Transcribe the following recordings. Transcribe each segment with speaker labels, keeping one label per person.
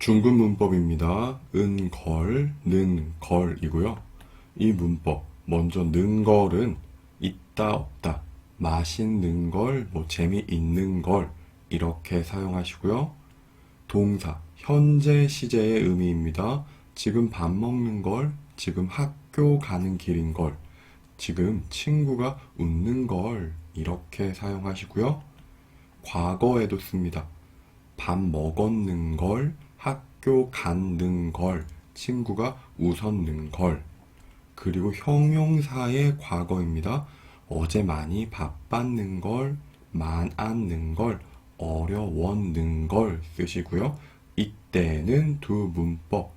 Speaker 1: 중급 문법입니다. 은, 걸, 는, 걸이고요. 이 문법, 먼저 는 걸은 있다, 없다, 맛있는 걸, 뭐 재미있는 걸 이렇게 사용하시고요. 동사, 현재 시제의 의미입니다. 지금 밥 먹는 걸, 지금 학교 가는 길인 걸, 지금 친구가 웃는 걸 이렇게 사용하시고요. 과거에도 씁니다. 밥 먹었는 걸, 학교 갔는 걸, 친구가 웃었는 걸. 그리고 형용사의 과거입니다. 어제 많이 바빴는 걸, 많았는 걸, 어려웠는 걸 쓰시고요. 이때는 두 문법,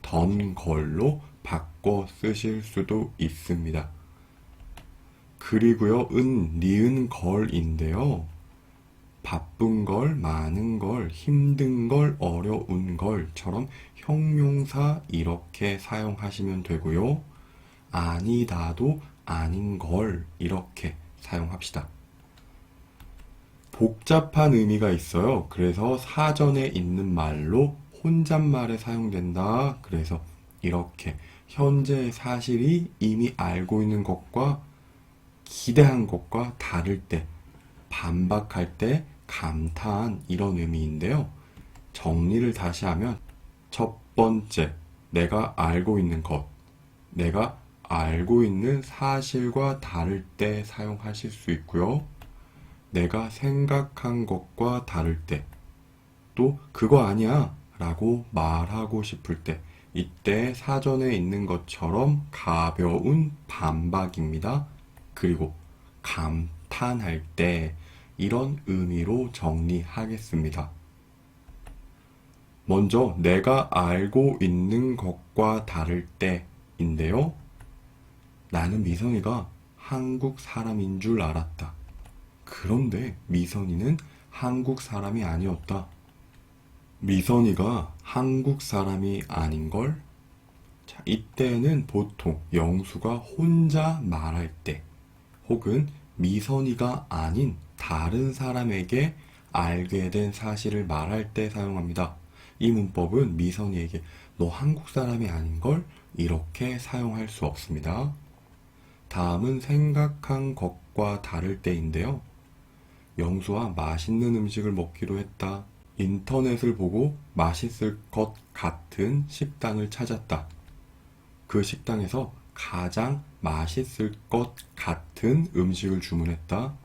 Speaker 1: 던 걸로 바꿔 쓰실 수도 있습니다. 그리고요, 은, 니은 걸인데요. 바쁜 걸, 많은 걸, 힘든 걸, 어려운 걸처럼 형용사 이렇게 사용하시면 되고요. 아니다도 아닌 걸 이렇게 사용합시다. 복잡한 의미가 있어요. 그래서 사전에 있는 말로 혼잣말에 사용된다. 그래서 이렇게 현재 사실이 이미 알고 있는 것과 기대한 것과 다를 때, 반박할 때, 감탄 이런 의미인데요. 정리를 다시 하면 첫 번째, 내가 알고 있는 것, 내가 알고 있는 사실과 다를 때 사용하실 수 있고요. 내가 생각한 것과 다를 때, 또 그거 아니야 라고 말하고 싶을 때, 이때 사전에 있는 것처럼 가벼운 반박입니다. 그리고 감탄할 때 이런 의미로 정리하겠습니다. 먼저 내가 알고 있는 것과 다를 때인데요. 나는 미선이가 한국 사람인 줄 알았다. 그런데 미선이는 한국 사람이 아니었다. 미선이가 한국 사람이 아닌 걸? 자, 이때는 보통 영수가 혼자 말할 때, 혹은 미선이가 아닌 다른 사람에게 알게 된 사실을 말할 때 사용합니다. 이 문법은 미선이에게 너 한국 사람이 아닌 걸? 이렇게 사용할 수 없습니다. 다음은 생각한 것과 다를 때인데요. 영수와 맛있는 음식을 먹기로 했다. 인터넷을 보고 맛있을 것 같은 식당을 찾았다. 그 식당에서 가장 맛있을 것 같은 음식을 주문했다.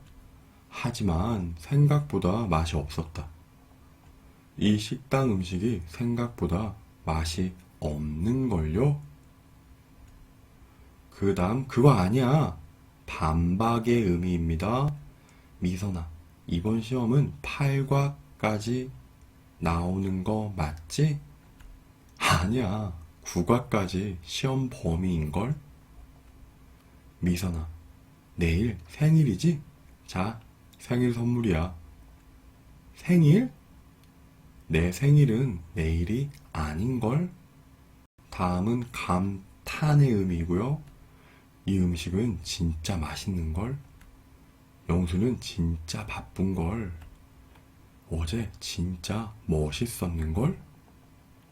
Speaker 1: 하지만 생각보다 맛이 없었다. 이 식당 음식이 생각보다 맛이 없는 걸요? 그 다음, 그거 아니야. 반박의 의미입니다. 미선아, 이번 시험은 8과까지 나오는 거 맞지? 아니야. 9과까지 시험 범위인걸? 미선아, 내일 생일이지? 자, 생일 선물이야. 생일? 내 생일은 내일이 아닌걸? 다음은 감탄의 의미고요. 이 음식은 진짜 맛있는걸? 영수는 진짜 바쁜걸? 어제 진짜 멋있었는걸?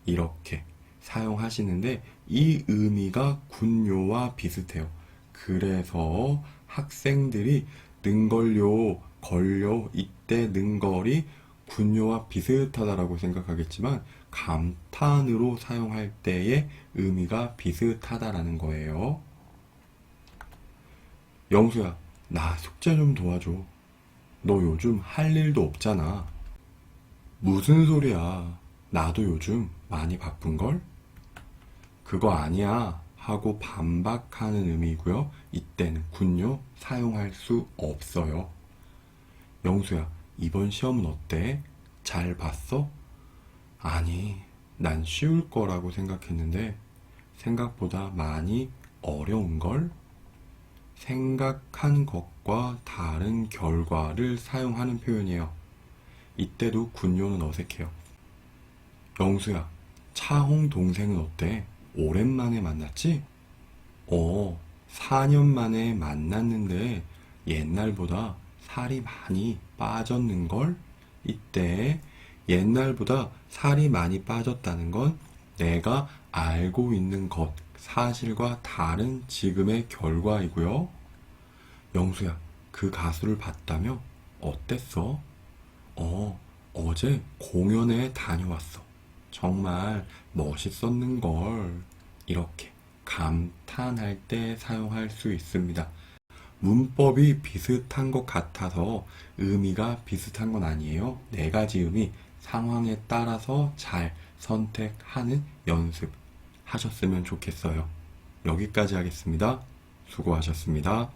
Speaker 1: 이렇게 사용하시는데 이 의미가 군요와 비슷해요. 그래서 학생들이 능걸요, 걸요, 이때 능걸이 군요와 비슷하다라고 생각하겠지만 감탄으로 사용할 때의 의미가 비슷하다라는 거예요. 영수야, 나 숙제 좀 도와줘. 너 요즘 할 일도 없잖아. 무슨 소리야. 나도 요즘 많이 바쁜걸? 그거 아니야. 하고 반박하는 의미고요. 이때는 군요 사용할 수 없어요. 영수야, 이번 시험은 어때? 잘 봤어? 아니, 난 쉬울 거라고 생각했는데 생각보다 많이 어려운 걸? 생각한 것과 다른 결과를 사용하는 표현이에요. 이때도 군요는 어색해요. 영수야, 차홍 동생은 어때? 오랜만에 만났지? 어, 4년 만에 만났는데 옛날보다 살이 많이 빠졌는걸? 이때 옛날보다 살이 많이 빠졌다는 건 내가 알고 있는 것, 사실과 다른 지금의 결과이고요. 영수야, 그 가수를 봤다며? 어땠어? 어, 어제 공연에 다녀왔어. 정말 멋있었는 걸. 이렇게 감탄할 때 사용할 수 있습니다. 문법이 비슷한 것 같아서 의미가 비슷한 건 아니에요. 네 가지 의미 상황에 따라서 잘 선택하는 연습 하셨으면 좋겠어요. 여기까지 하겠습니다. 수고하셨습니다.